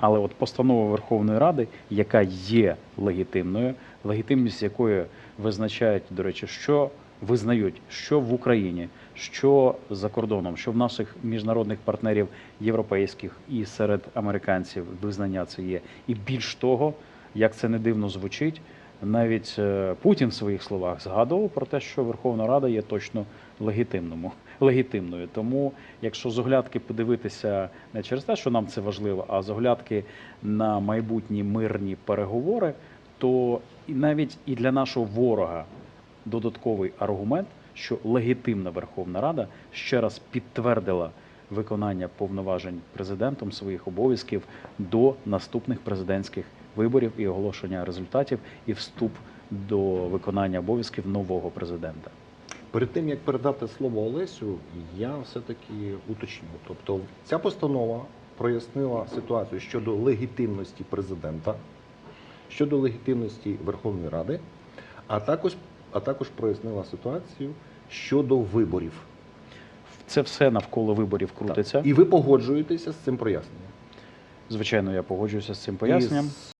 Але от постанова Верховної Ради, яка є легітимною, легітимність якої визначають, до речі, що визнають, що в Україні, що за кордоном, що в наших міжнародних партнерів європейських і серед американців визнання це є. І більш того, як це не дивно звучить, навіть е, Путін в своїх словах згадував про те, що Верховна Рада є точно легітимному, легітимною. Тому, якщо з оглядки подивитися не через те, що нам це важливо, а з оглядки на майбутні мирні переговори, то і навіть і для нашого ворога додатковий аргумент, що легітимна Верховна Рада ще раз підтвердила виконання повноважень президентом своїх обов'язків до наступних президентських виборів і оголошення результатів і вступ до виконання обов'язків нового президента. Перед тим як передати слово Олесю, я все-таки уточню. Тобто, ця постанова прояснила ситуацію щодо легітимності президента, щодо легітимності Верховної Ради, а також, а також прояснила ситуацію щодо виборів. Це все навколо виборів крутиться. І ви погоджуєтеся з цим проясненням. Звичайно, я погоджуюся з цим поясненням. І